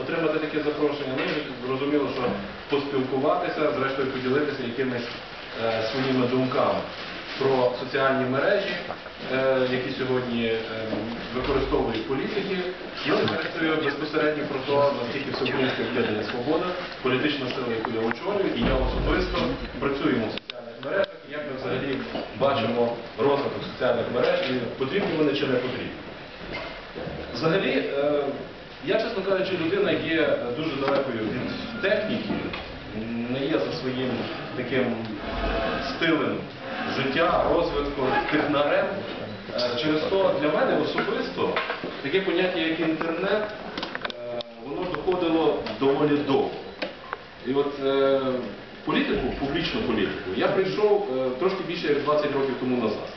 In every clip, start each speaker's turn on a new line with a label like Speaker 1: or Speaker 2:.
Speaker 1: отримати таке запрошення. Ну, і зрозуміло, що поспілкуватися, зрештою поділитися якимись е, своїми думками про соціальні мережі, е, які сьогодні е, використовують політики. Ну і зрештою безпосередньо про те, наскільки всеукраїнське об'єднання свобода, політична сила, яку я очолюю, і я особисто працюємо в соціальних мережах, і як ми взагалі бачимо розвиток соціальних мереж, і потрібні вони чи не потрібні. Взагалі, я, чесно кажучи, людина є дуже далекою від техніки, не є за своїм таким стилем життя, розвитку технарем. Е, Через то для мене особисто таке поняття, як інтернет, е, воно доходило доволі довго. І от е, політику, публічну політику, я прийшов трошки більше як 20 років тому назад.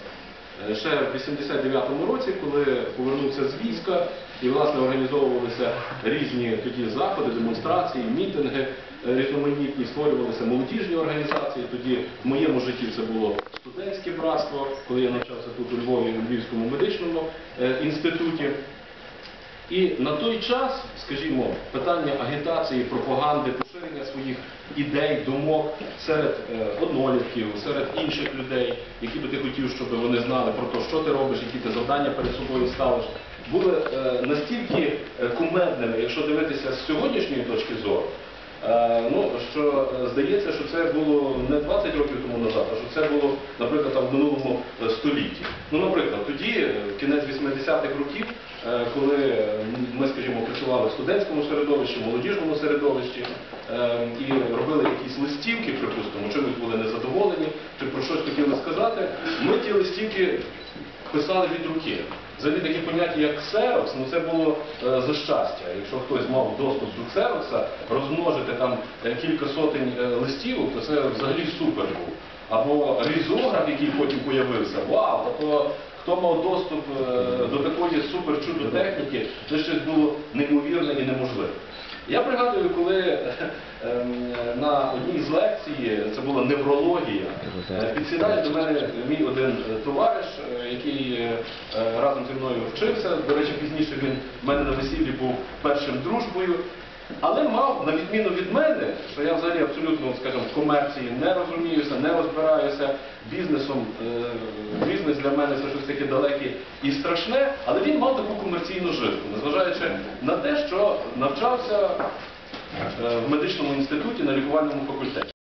Speaker 1: Е, Ще в 89-му році, коли повернувся з війська, і власне організовувалися різні тоді заходи, демонстрації, мітинги е, різноманітні, створювалися молодіжні організації. Тоді в моєму житті це було студентське братство, коли я навчався тут у Львові у Львівському медичному е, інституті. І на той час, скажімо, питання агітації, пропаганди, поширення своїх ідей, думок серед е, однолітків, серед інших людей, які би ти хотів, щоб вони знали про те, що ти робиш, які ти завдання перед собою ставиш, були е, настільки е, кумедними, якщо дивитися з сьогоднішньої точки зору. Ну, що здається, що це було не 20 років тому назад, а що це було, наприклад, там, в минулому 60-х років, е, коли ми, скажімо, працювали в студентському середовищі, молодіжному середовищі е, і робили якісь листівки, припустимо, чомусь були незадоволені, чи про щось хотіли сказати, ми ті листівки писали від руки. Взагалі такі поняття, як ксерокс, ну це було е, за щастя. Якщо хтось мав доступ до ксерокса, розмножити там е, кілька сотень е, листівок, то це взагалі супер був. Або різограф, який потім появився, вау, тобто хто мав доступ е, до такої супер чудо техніки, це щось було неймовірне і неможливе. Я пригадую, коли ем, на одній з лекцій, це була неврологія, е, підсідає до мене мій один е, товариш, е, який е, е, разом зі мною вчився. До речі, пізніше він в мене на весіллі був першим дружбою. Але мав, на відміну від мене, що я взагалі абсолютно, скажімо, в комерції не розуміюся, не розбираюся бізнесом. е, Бізнес для мене це щось таке далеке і страшне, але він мав таку комерційну жилку, незважаючи на те, що навчався е, в медичному інституті на лікувальному факультеті.